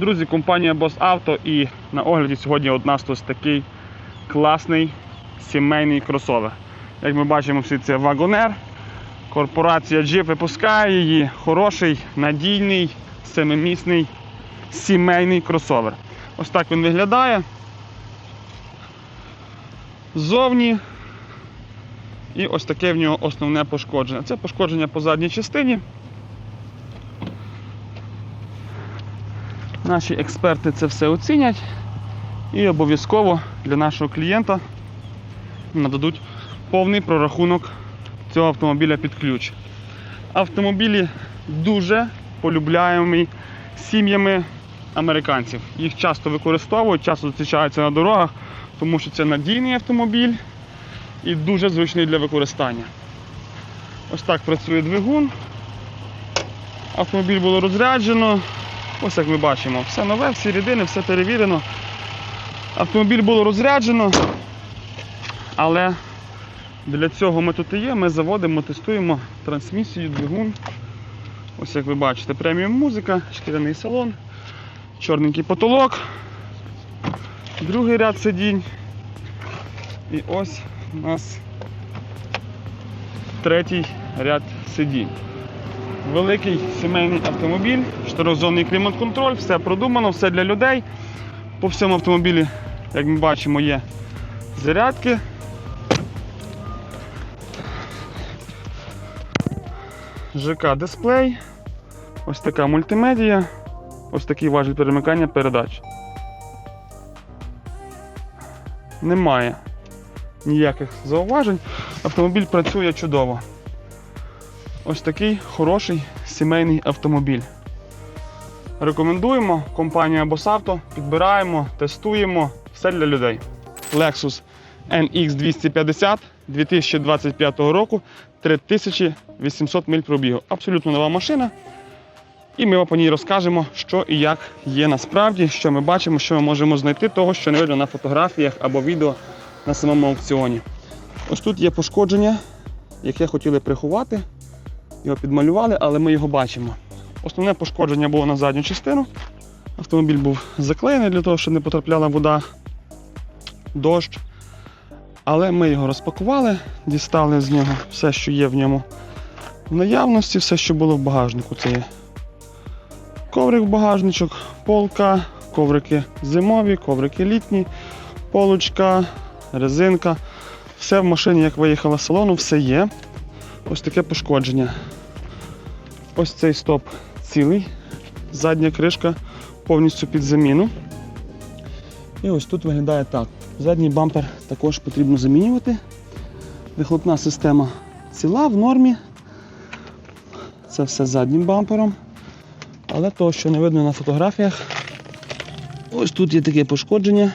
Друзі, компанія Boss Auto і на огляді сьогодні у нас ось такий класний сімейний кросовер. Як ми бачимо, всі це вагонер. Корпорація Jeep випускає її. Хороший, надійний, семимісний сімейний кросовер. Ось так він виглядає. Ззовні. І ось таке в нього основне пошкодження. Це пошкодження по задній частині. Наші експерти це все оцінять і обов'язково для нашого клієнта нададуть повний прорахунок цього автомобіля під ключ. Автомобілі дуже полюбляємі сім'ями американців. Їх часто використовують, часто зустрічаються на дорогах, тому що це надійний автомобіль і дуже зручний для використання. Ось так працює двигун. Автомобіль було розряджено. Ось як ми бачимо, все нове, всі рідини, все перевірено. Автомобіль було розряджено, але для цього ми тут і є. Ми заводимо, тестуємо трансмісію, двигун. Ось як ви бачите, преміум музика, шкіряний салон, чорненький потолок, другий ряд сидінь. І ось у нас третій ряд сидінь. Великий сімейний автомобіль, чотиризонний клімат-контроль, все продумано, все для людей. По всьому автомобілі, як ми бачимо, є зарядки. ЖК дисплей, ось така мультимедія, ось такий важіль перемикання передач. Немає ніяких зауважень. Автомобіль працює чудово. Ось такий хороший сімейний автомобіль. Рекомендуємо компанія Босавто, підбираємо, тестуємо все для людей. Lexus NX 250 2025 року 3800 миль пробігу. Абсолютно нова машина. І ми вам по ній розкажемо, що і як є насправді, що ми бачимо, що ми можемо знайти того, що не видно на фотографіях або відео на самому аукціоні. Ось тут є пошкодження, яке хотіли приховати. Його підмалювали, але ми його бачимо. Основне пошкодження було на задню частину. Автомобіль був заклеєний для того, щоб не потрапляла вода, дощ. Але ми його розпакували, дістали з нього все, що є в ньому в наявності, все, що було в багажнику. Це є коврик в багажничок, полка, коврики зимові, коврики літні, полочка, резинка. Все в машині, як виїхала з салону, все є. Ось таке пошкодження. Ось цей стоп цілий, задня кришка повністю під заміну. І ось тут виглядає так. Задній бампер також потрібно замінювати. Вихлопна система ціла в нормі. Це все заднім бампером. Але того, що не видно на фотографіях, ось тут є таке пошкодження.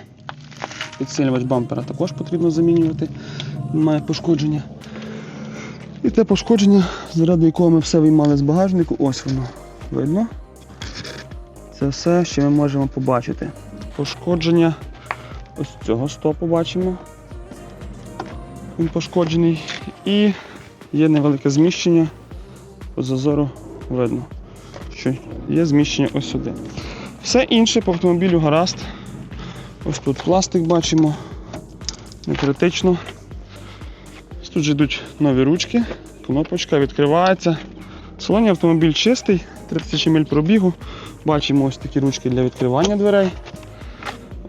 Підсилювач бампера також потрібно замінювати. Має пошкодження. Те пошкодження, заради якого ми все виймали з багажнику, ось воно видно. Це все, що ми можемо побачити. Пошкодження ось цього стопу бачимо. Він пошкоджений. І є невелике зміщення. По зазору видно, що є зміщення ось сюди. Все інше по автомобілю гаразд. Ось тут пластик бачимо. Не критично. Тут же йдуть нові ручки, кнопочка відкривається. В салоні автомобіль чистий, 3000 миль пробігу. Бачимо ось такі ручки для відкривання дверей.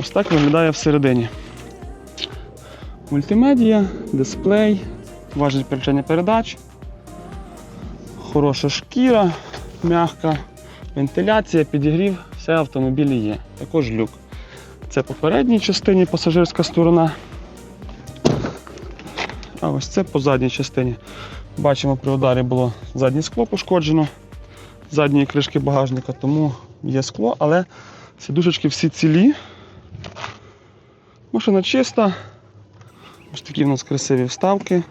Ось так виглядає всередині. Мультимедія, дисплей, важіль переключення передач, хороша шкіра, м'яка, вентиляція, підігрів, все автомобілі є. Також люк. Це по передній частині пасажирська сторона. А ось це по задній частині. Бачимо, при ударі було заднє скло пошкоджено, задні кришки багажника, тому є скло, але сідушечки всі цілі. Машина чиста. Ось такі в нас красиві вставки.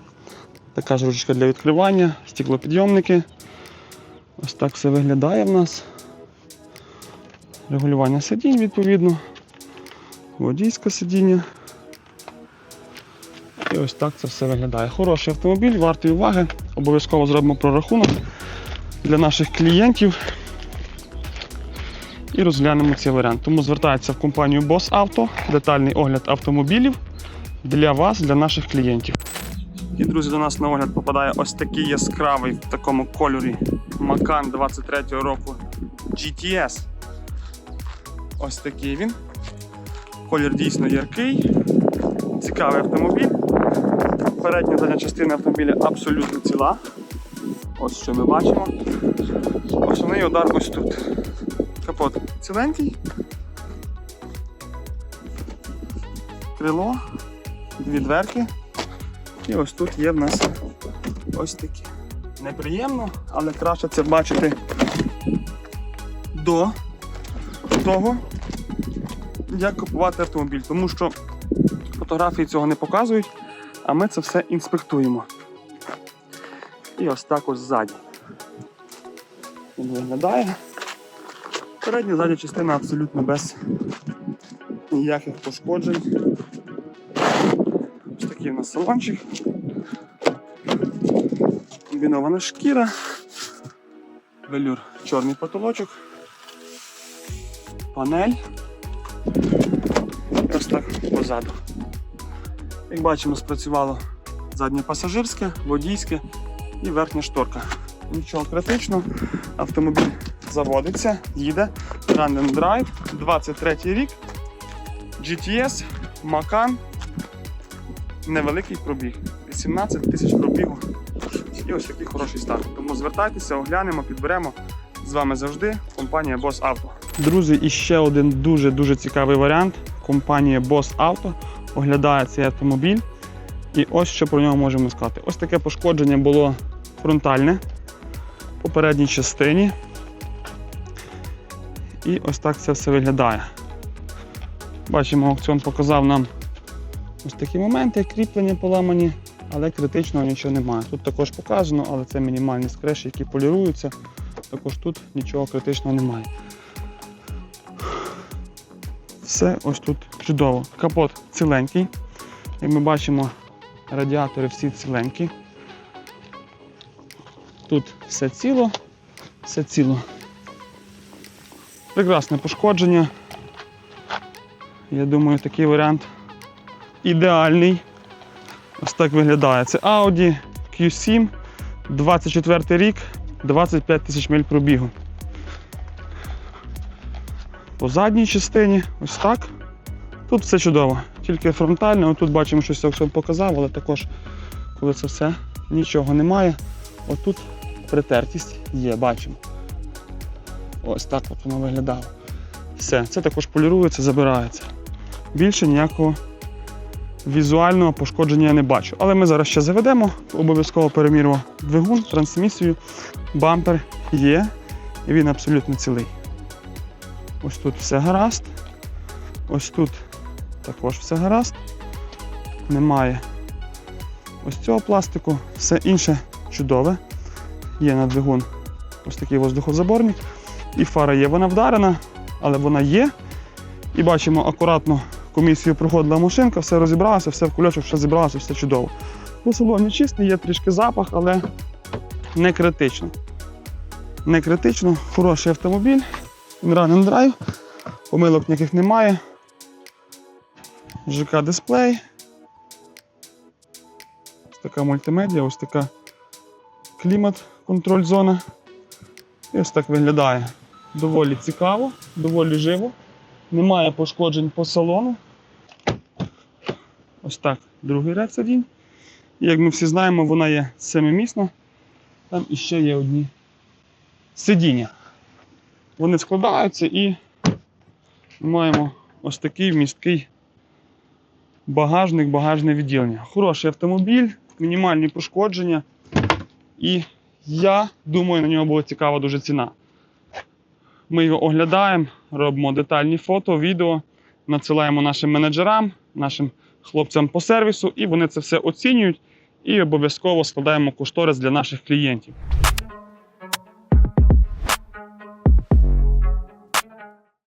Така ж ручка для відкривання, стеклопідйомники. Ось так все виглядає в нас. Регулювання сидінь відповідно. Водійське сидіння. І ось так це все виглядає. Хороший автомобіль, вартий уваги. Обов'язково зробимо прорахунок для наших клієнтів. і розглянемо цей варіант. Тому звертайтеся в компанію Boss Auto, детальний огляд автомобілів для вас, для наших клієнтів. І, друзі, до нас на огляд попадає ось такий яскравий в такому кольорі Macan 23-го року GTS. Ось такий він. Колір дійсно яркий, цікавий автомобіль. Передня задня частина автомобіля абсолютно ціла. Ось що ми бачимо. Основний удар ось тут. Капот ціленький. Крило, дві дверки. І ось тут є в нас ось такі. Неприємно, але краще це бачити до того, як купувати автомобіль. Тому що фотографії цього не показують, а ми це все інспектуємо. І ось так ось ззаді. Він виглядає. Передня задня частина абсолютно без ніяких пошкоджень. Ось такий у нас салончик. Комбінована шкіра. Велюр чорний потолочок. Панель. І ось так позаду. Як бачимо, спрацювало заднє пасажирське, водійське і верхня шторка. Нічого критичного. Автомобіль заводиться, їде. Run and Drive, 23 рік. GTS, Macan. Невеликий пробіг. 18 тисяч пробігу. І ось такий хороший стан. Тому звертайтеся, оглянемо, підберемо. З вами завжди компанія Boss Auto. Друзі, і ще один дуже-дуже цікавий варіант. Компанія Boss Auto оглядає цей автомобіль. І ось що про нього можемо сказати. Ось таке пошкодження було фронтальне по передній частині. І ось так це все виглядає. Бачимо, аукціон показав нам ось такі моменти, кріплення поламані, але критичного нічого немає. Тут також показано, але це мінімальні скреші, які поліруються. Також тут нічого критичного немає. Все ось тут чудово. Капот ціленький. Як ми бачимо, радіатори всі ціленькі. Тут все ціло, все ціло. Прекрасне пошкодження. Я думаю, такий варіант ідеальний. Ось так виглядає. Це Audi Q7, 24 рік, 25 тисяч миль пробігу. По задній частині ось так. Тут все чудово. Тільки фронтально, отут бачимо, що Соксон показав, але також, коли це все, нічого немає. Отут притертість є, бачимо. Ось так от воно виглядало. Все, це також полірується, забирається. Більше ніякого візуального пошкодження я не бачу. Але ми зараз ще заведемо, обов'язково переміримо двигун, трансмісію, бампер є, і він абсолютно цілий. Ось тут все гаразд. Ось тут також все гаразд. Немає ось цього пластику, все інше чудове. Є на двигун ось такий воздухозаборник. І фара є, вона вдарена, але вона є. І бачимо, акуратно комісію проходила машинка, все розібралося, все в кульочок, все зібралося, все чудово. По салоні чистий, є трішки запах, але не критично. Не критично, хороший автомобіль. Run and drive, помилок ніяких немає. ЖК дисплей. Ось така мультимедіа, ось така клімат, контроль зона. І ось так виглядає. Доволі цікаво, доволі живо. Немає пошкоджень по салону. Ось так, другий ряд сидінь. І як ми всі знаємо, вона є семимісна. Там іще є одні сидіння. Вони складаються і маємо ось такий вмісткий багажник, багажне відділення. Хороший автомобіль, мінімальні пошкодження. І я думаю, на нього була цікава дуже ціна. Ми його оглядаємо, робимо детальні фото, відео, надсилаємо нашим менеджерам, нашим хлопцям по сервісу, і вони це все оцінюють і обов'язково складаємо кошторис для наших клієнтів.